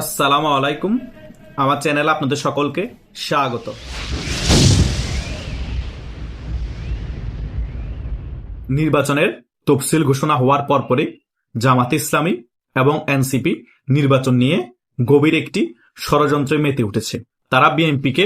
আসসালামু আলাইকুম। আমার চ্যানেলে আপনাদের সকলকে স্বাগত। নির্বাচনের তফসিল ঘোষণা হওয়ার পরপরই জামাত ইসলামী এবং এনসিপি নির্বাচন নিয়ে গভীর একটি ষড়যন্ত্রে মেতে উঠেছে। তারা বিএনপিকে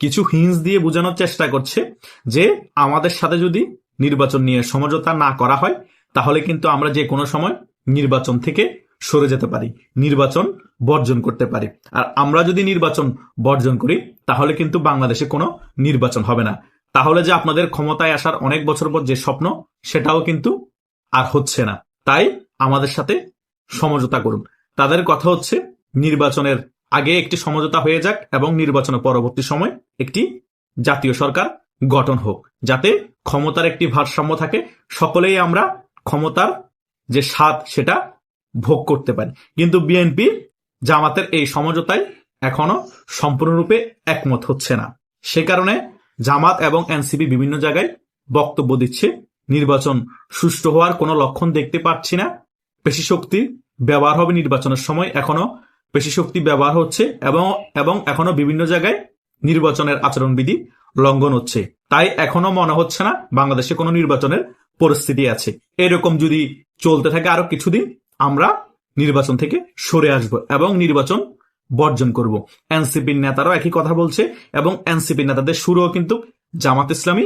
কিছু হিংস দিয়ে বোঝানোর চেষ্টা করছে যে আমাদের সাথে যদি নির্বাচন নিয়ে সমঝোতা না করা হয়, তাহলে কিন্তু আমরা যে কোনো সময় নির্বাচন থেকে সরে যেতে পারি, নির্বাচন বর্জন করতে পারি। আর আমরা যদি নির্বাচন বর্জন করি, তাহলে কিন্তু বাংলাদেশে কোনো নির্বাচন হবে না। তাহলে যে আপনাদের ক্ষমতায় আসার অনেক বছর পর যে স্বপ্ন, সেটাও কিন্তু আর হচ্ছে না। তাই আমাদের সাথে সমঝোতা করুন। তাদের কথা হচ্ছে, নির্বাচনের আগে একটি সমঝোতা হয়ে যাক এবং নির্বাচনের পরবর্তী সময় একটি জাতীয় সরকার গঠন হোক, যাতে ক্ষমতার একটি ভারসাম্য থাকে। সকলেই আমরা ক্ষমতার যে স্বাদ, সেটা ভোগ করতে পারি। কিন্তু বিএনপি জামাতের এই সমঝোতায় এখনও সম্পূর্ণরূপে একমত হচ্ছে না। সে কারণে জামাত এবং এনসিপি বিভিন্ন জায়গায় বক্তব্য দিচ্ছে। নির্বাচন সুষ্ঠু হওয়ার কোনো লক্ষণ দেখতে পাচ্ছি না। পেশি শক্তি ব্যবহার হবে নির্বাচনের সময় এখনও। পেশি শক্তি ব্যবহার হচ্ছে এবং এবং এখনও বিভিন্ন জায়গায় নির্বাচনের আচরণবিধি লঙ্ঘন হচ্ছে। তাই এখনও মনে হচ্ছে না বাংলাদেশে কোনো নির্বাচনের পরিস্থিতি আছে। এরকম যদি চলতে থাকে আরও কিছুদিন আমরা নির্বাচন থেকে সরে আসব এবং নির্বাচন বর্জন করব। এনসিপির নেতারাও একই কথা বলছে এবং এনসিপির নেতাদের সুরও কিন্তু জামাত ইসলামী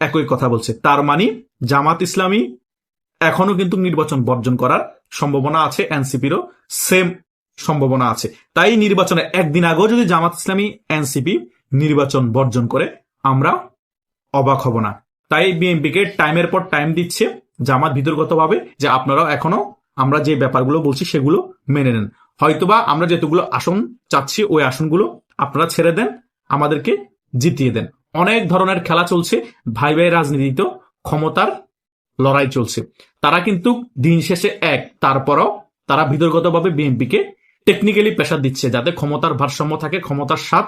একই কথা বলছে। তার মানে জামাত ইসলামী এখনও কিন্তু নির্বাচন বর্জন করার সম্ভাবনা আছে, এনসিপিরও সেম সম্ভাবনা আছে। তাই নির্বাচনে একদিন আগেও যদি জামাত ইসলামী, এনসিপি নির্বাচন বর্জন করে, আমরা অবাক হব না। তাই বিএনপিকে টাইমের পর টাইম দিচ্ছে জামাত ভিতরগতভাবে যে আপনারাও এখনও আমরা যে ব্যাপারগুলো বলছি সেগুলো মেনে নেন। হয়তোবা আমরা যেতগুলো আসন চাচ্ছি, ওই আসনগুলো আপনারা ছেড়ে দেন, আমাদেরকে জিতিয়ে দেন। অনেক ধরনের খেলা চলছে ভাই ভাই রাজনীতিতে ক্ষমতার লড়াই চলছে। তারা কিন্তু দিন শেষে এক, তারপরও তারা ভিতরগতভাবে বিএনপিকে টেকনিক্যালি প্রেশার দিচ্ছে, যাতে ক্ষমতার ভারসাম্য থাকে, ক্ষমতার স্বাদ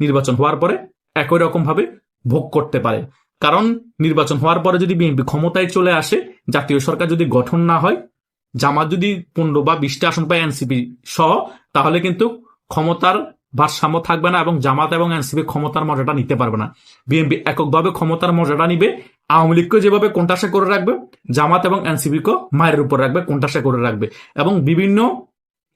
নির্বাচন হওয়ার পরে একই রকম ভাবে ভোগ করতে পারে। কারণ নির্বাচন হওয়ার পরে যদি বিএনপি ক্ষমতায় চলে আসে, জাতীয় সরকার যদি গঠন না হয় জামাত যদি পনেরো বা বিশটা আসন পায় এনসিপি সহ, তাহলে কিন্তু ক্ষমতার ভারসাম্য থাকবে না এবং জামাত এবং এনসিপি ক্ষমতার মর্যাদা নিতে পারবে না। বিএনপি এককভাবে ক্ষমতার মর্যাদা নিবে। আওয়ামী লীগকে যেভাবে কোনটাসা করে রাখবে, জামাত এবং এনসিপিকে মায়ের উপর রাখবে কোনটাসা করে রাখবে এবং বিভিন্ন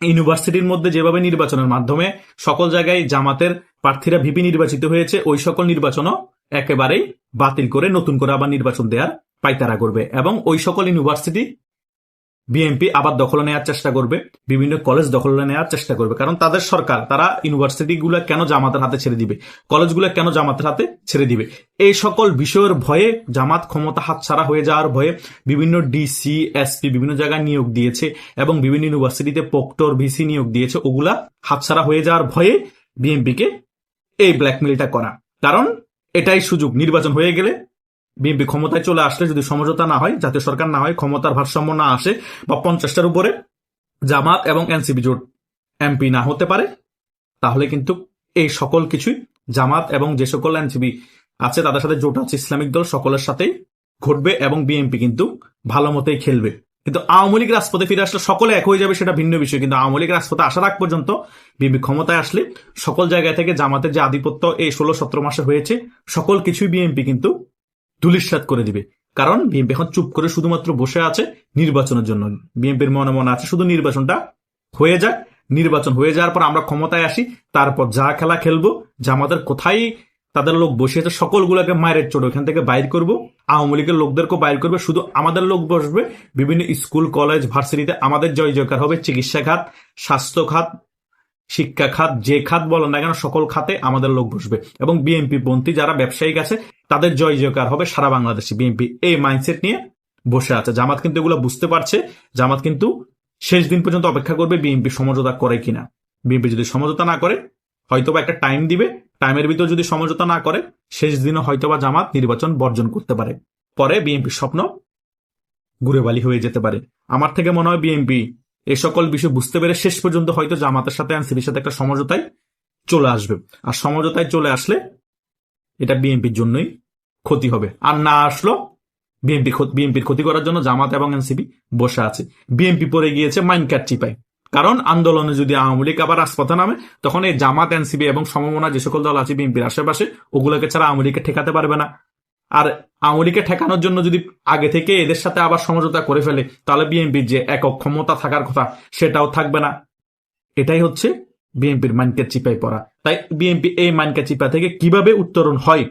ইউনিভার্সিটির মধ্যে যেভাবে নির্বাচনের মাধ্যমে সকল জায়গায় জামাতের প্রার্থীরা ভিপি নির্বাচিত হয়েছে, ওই সকল নির্বাচনও একেবারেই বাতিল করে নতুন করে আবার নির্বাচন দেওয়ার পাইতারা করবে এবং ওই সকল ইউনিভার্সিটি বিএনপি আবার দখলে নেওয়ার চেষ্টা করবে, বিভিন্ন কলেজ দখলে নেওয়ার চেষ্টা করবে। কারণ তাদের সরকার, তারা ইউনিভার্সিটি গুলো কেন জামাতের হাতে ছেড়ে দিবে? কলেজগুলো কেন জামাতের হাতে ছেড়ে দিবে? এই সকল বিষয়ের ভয়ে জামাত ক্ষমতা হাতছাড়া হয়ে যাওয়ার ভয়ে বিভিন্ন ডিসি এসপি বিভিন্ন জায়গায় নিয়োগ দিয়েছে এবং বিভিন্ন ইউনিভার্সিটিতে পোক্টর ভিসি নিয়োগ দিয়েছে। ওগুলা হাতছাড়া হয়ে যাওয়ার ভয়ে বিএনপিকে এই ব্ল্যাকমেলটা করা। কারণ এটাই সুযোগ, নির্বাচন হয়ে গেলে বিএনপি ক্ষমতায় চলে আসলে যদি সমঝোতা না হয়, জাতীয় সরকার না হয়, ক্ষমতার ভারসাম্য না আসে বা পঞ্চাশটার উপরে জামাত এবং এনসিপি জোট এমপি না হতে পারে, তাহলে কিন্তু এই সকল কিছুই জামাত এবং যে সকল এনসিপি আছে, তাদের সাথে জোট আছে, ইসলামিক দল সকলের সাথেই ঘটবে এবং বিএনপি কিন্তু ভালো মতোই খেলবে। কিন্তু আওয়ামী লীগ রাজপথে ফিরে আসলে সকলে এক হয়ে যাবে, সেটা ভিন্ন বিষয়। কিন্তু আওয়ামী লীগ রাজপথে আসার আগ পর্যন্ত বিএনপি ক্ষমতায় আসলে সকল জায়গা থেকে জামাতের যে আধিপত্য এই ষোলো, সতেরো মাসে হয়েছে, সকল কিছুই বিএনপি কিন্তু ধুলিস্বাদ করে দিবে। কারণ বিএনপি এখন চুপ করে শুধুমাত্র বসে আছে নির্বাচনের জন্য। বিএনপির মনে মনে আছে শুধু নির্বাচনটা হয়ে যাক, নির্বাচন হয়ে যাওয়ার পর আমরা ক্ষমতায় আসি, তারপর যা খেলা খেলব, যা আমাদের কোথায় তাদের লোক বসে আছে, সকলগুলোকে মায়ের চোট, ওখান থেকে বাইর করব, আওয়ামী লীগের লোকদেরকে বাইর করবে, শুধু আমাদের লোক বসবে, বিভিন্ন স্কুল, কলেজ, ভার্সিটিতে আমাদের জয় জয়কার হবে, চিকিৎসা খাত, স্বাস্থ্য খাত, শিক্ষা খাত, যে খাত বলেন না কেন, সকল খাতে আমাদের লোক বসবে। এবং বিএনপি পন্থী যারা ব্যবসায়িক আছে তাদের জয় জয়কার হবে সারা বাংলাদেশে। বিএনপি এই মাইন্ডসেট নিয়ে বসে আছে। জামাত কিন্তু এগুলো বুঝতে পারছে। জামাত কিন্তু শেষ দিন পর্যন্ত অপেক্ষা করবে বিএনপি সমঝোতা করে কিনা। বিএনপি যদি সমঝোতা না করে, হয়তোবা একটা টাইম দিবে। টাইমের ভিতর যদি সমঝোতা না করে, শেষ দিনও হয়তোবা জামাত নির্বাচন বর্জন করতে পারে। পরে বিএনপির স্বপ্ন ঘুরে বালি হয়ে যেতে পারে। আমার থেকে মনে হয় বিএনপি এ সকল বিষয় বুঝতে পেরে শেষ পর্যন্ত হয়তো জামাতের সাথে, এনসিপির সাথে একটা সমঝোতায় চলে আসবে। আর সমঝোতায় চলে আসলে এটা বিএনপির জন্যই ক্ষতি হবে। আর না আসলো বিএনপি বিএনপির ক্ষতি করার জন্য জামাত এবং এনসিপি বসে আছে। বিএনপি পরে গিয়েছে মাইনকাট চিপায়। কারণ আন্দোলনে যদি আওয়ামী লীগ আবার রাজপথে নামে, তখন এই জামাত এনসিবি এবং সমমনা যে সকল দল আছে বিএনপির আশেপাশে, ওগুলোকে ছাড়া আওয়ামী লীগকে ঠেকাতে পারবে না। আর আওয়ামী লীগকে ঠেকানোর জন্য যদি আগে থেকে এদের সাথে আবার সমঝোতা করে ফেলে, তাহলে বিএনপির যে একক ক্ষমতা থাকার কথা, সেটাও থাকবে না। এটাই হচ্ছে বিএনপির মানকে চিপাই পড়া। তাই বিএনপি এই মানকে চিপা থেকে কীভাবে উত্তরণ হয়?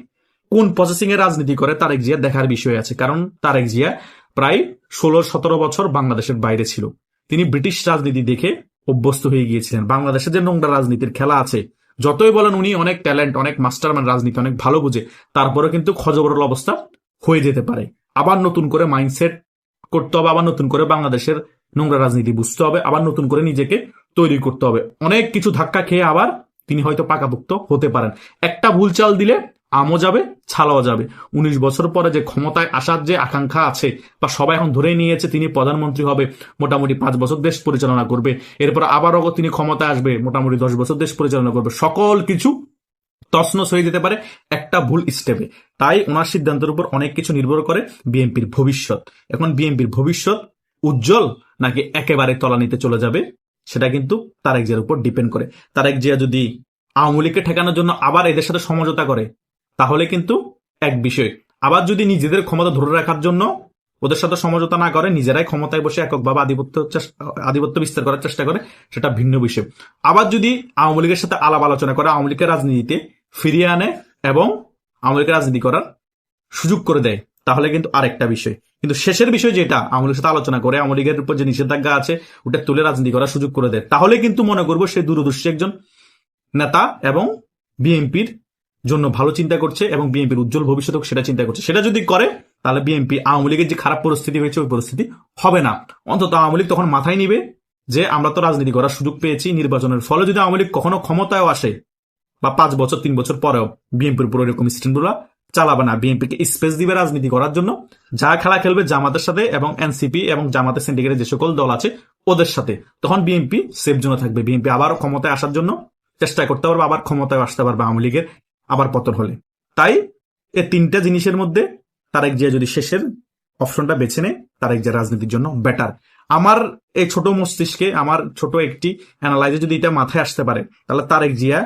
কোন প্রসেসিং এ রাজনীতি করে? তারেক জিয়া দেখার বিষয় আছে। কারণ তারেক জিয়া প্রায় ষোলো সতেরো বছর বাংলাদেশের বাইরে ছিল। তিনি ব্রিটিশ রাজনীতি দেখে অভ্যস্ত হয়ে গিয়েছিলেন। বাংলাদেশে যে নোংরা রাজনীতির খেলা আছে, যতই বলেন উনি, অনেক ট্যালেন্ট, অনেক মাস্টারম্যান রাজনীতি, অনেক ভালো বুঝে তারপরে কিন্তু খজবরল অবস্থা হয়ে যেতে পারে। আবার নতুন করে মাইন্ডসেট করতে হবে, আবার নতুন করে বাংলাদেশের নোংরা রাজনীতি বুঝতে হবে, আবার নতুন করে নিজেকে তৈরি করতে হবে। অনেক কিছু ধাক্কা খেয়ে আবার তিনি হয়তো পাকাপুক্ত হতে পারেন। একটা ভুল চাল দিলে আমও যাবে, ছালাও যাবে। উনিশ বছর পরে যে ক্ষমতায় আসার যে আকাঙ্ক্ষা আছে বা সবাই এখন ধরেই নিয়েছে তিনি প্রধানমন্ত্রী হবে, মোটামুটি পাঁচ বছর দেশ পরিচালনা করবে। এরপর আবারও তিনি ক্ষমতায় আসবে, মোটামুটি দশ বছর দেশ পরিচালনা করবে। সকল কিছু তছনছ হয়ে যেতে পারে একটা ভুল স্টেপে তাই ওনার সিদ্ধান্তের উপর অনেক কিছু নির্ভর করে বিএনপির ভবিষ্যৎ। এখন বিএনপির ভবিষ্যৎ উজ্জ্বল নাকি একেবারে তলানিতে চলে যাবে? সেটা কিন্তু তারেক জিয়ার উপর ডিপেন্ড করে। তারেক জিয়া যদি আওয়ামী লীগকে ঠেকানোর জন্য আবার এদের সাথে সমঝোতা করে, তাহলে কিন্তু এক বিষয়। আবার যদি নিজেদের ক্ষমতা ধরে রাখার জন্য ওদের সাথে সমঝোতা না করে, নিজেরাই ক্ষমতায় বসে এককভাবে আধিপত্য আধিপত্য বিস্তার করার চেষ্টা করে, সেটা ভিন্ন বিষয়। আবার যদি আওয়ামী লীগের সাথে আলাপ আলোচনা করে, আওয়ামী লীগের রাজনীতিতে ফিরিয়ে আনে এবং আওয়ামী লীগের রাজনীতি করার সুযোগ করে দেয় তাহলে কিন্তু আরেকটা বিষয়। কিন্তু শেষের বিষয় যেটা আওয়ামী সাথে আলোচনা করে আওয়ামী লীগের উপর যে নিষেধাজ্ঞা আছে, ওটা তুলে রাজনীতি করার সুযোগ করে দেয়। তাহলে কিন্তু মনে করব সে দূরদর্শী একজন নেতা এবং বিএনপির জন্য ভালো চিন্তা করছে এবং বিএনপির উজ্জ্বল ভবিষ্যৎ সেটা চিন্তা করছে। সেটা যদি করে, তাহলে বিএনপি আওয়ামী লীগের যে খারাপ পরিস্থিতি হয়েছে, ওই পরিস্থিতি হবে না। অন্তত আওয়ামী লীগ তখন মাথায় নিবে যে আমরা তো রাজনীতি করার সুযোগ পেয়েছি নির্বাচনের ফলে যদি আওয়ামী লীগ কখনো ক্ষমতায় আসে, বা পাঁচ বছর, তিন বছর পরেও বিএনপির উপর এরকম স্ট্যান্ডগুলো চালাবে না। বিএনপিকে স্পেস দিবে রাজনীতি করার জন্য। যা খেলা খেলবে জামাতের সাথে এবং এনসিপি এবং জামাতের সিন্ডিকেটের যে সকল দল আছে, ওদের সাথে। তখন বিএনপি সেফ জোনে থাকবে। বিএনপি আবার ক্ষমতায় আসার জন্য চেষ্টা করতে পারবে, আবার ক্ষমতায় আসতে পারবে আওয়ামী লীগের, আবার পতন হলে। তাই এই তিনটা জিনিসের মধ্যে তারেক জিয়া যদি শেষের অপশনটা বেছে নেয়, তারেক জিয়া রাজনীতির জন্য বেটার আমার এই ছোট মস্তিষ্কে, আমার ছোট একটি অ্যানালাইজে যদি এটা মাথায় আসতে পারে, তাহলে তারেক জিয়া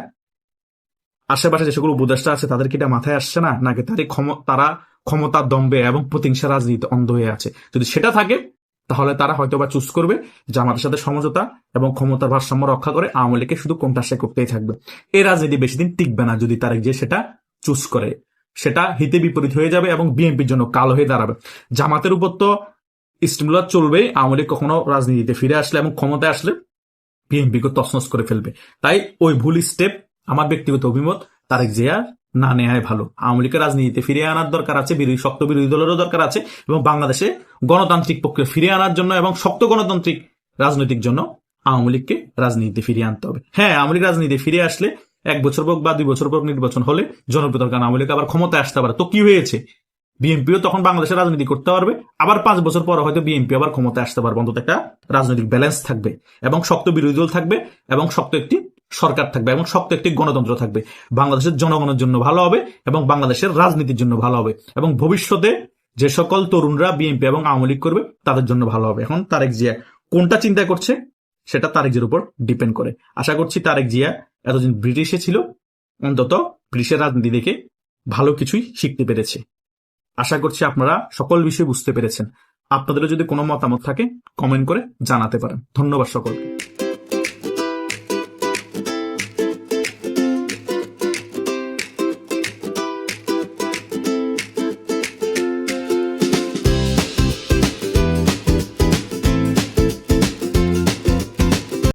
আশেপাশে যে সকল উপদেষ্টা আছে তাদের কি এটা মাথায় আসছে না? নাকি ক্ষম- তারা ক্ষমতার দম্বে এবং প্রতিংসা রাজনীতি অন্ধ হয়ে আছে? যদি সেটা থাকে, তাহলে তারা হয়তো বা চুজ করবে জামাতের সাথে সমঝোতা এবং ক্ষমতার ভারসাম্য রক্ষা করে আওয়ামী লীগকে শুধু কোনটা সে করতেই থাকবে। এই রাজনীতি বেশি দিন টিকবে না যদি তারেক যে সেটা চুজ করে। সেটা হিতে বিপরীত হয়ে যাবে এবং বিএনপির জন্য কালো হয়ে দাঁড়াবে। জামাতের উপর তো স্টিমুলার চলবেই আওয়ামী লীগ কখনো রাজনীতিতে ফিরে আসলে এবং ক্ষমতায় আসলে বিএনপিকে তছনছ করে ফেলবে। তাই ওই ভুল স্টেপ আমার ব্যক্তিগত অভিমত, তারেক জিয়া না নেওয়াই ভালো। আওয়ামী লীগের রাজনীতিতে ফিরিয়ে আনার দরকার আছে, বিরোধী শক্ত বিরোধী দলেরও দরকার আছে, এবং বাংলাদেশে গণতান্ত্রিক প্রক্রিয়া ফিরিয়ে আনার জন্য এবং শক্ত গণতান্ত্রিক রাজনৈতিক জন্য আওয়ামী লীগকে রাজনীতিতে ফিরিয়ে আনতে হবে। হ্যাঁ আওয়ামী লীগ রাজনীতি ফিরে আসলে এক বছর পর বা দুই বছর পর নির্বাচন হলে জনপ্রিয় দরকার আওয়ামী লীগ আবার ক্ষমতায় আসতে পারে। তো কি হয়েছে? বিএনপিও তখন বাংলাদেশে রাজনীতি করতে পারবে, আবার পাঁচ বছর পর হয়তো বিএনপি আবার ক্ষমতায় আসতে পারবে। অন্তত একটা রাজনৈতিক ব্যালেন্স থাকবে এবং শক্ত বিরোধী দল থাকবে এবং শক্ত একটি সরকার থাকবে এবং শক্ত একটি গণতন্ত্র থাকবে। বাংলাদেশের জনগণের জন্য ভালো হবে এবং বাংলাদেশের রাজনীতির জন্য ভালো হবে এবং ভবিষ্যতে যে সকল তরুণরা বিএনপি এবং আওয়ামী লীগ করবে, তাদের জন্য ভালো হবে। এখন তারেক জিয়া কোনটা চিন্তা করছে, সেটা তারেক জিয়ার উপর ডিপেন্ড করে। আশা করছি তারেক জিয়া এতদিন ব্রিটিশে ছিল, অন্তত ব্রিটিশের রাজনীতি দেখে ভালো কিছুই শিখতে পেরেছে। আশা করছি আপনারা সকল বিষয় বুঝতে পেরেছেন। আপনাদেরও যদি কোনো মতামত থাকে কমেন্ট করে জানাতে পারেন। ধন্যবাদ সকলকে।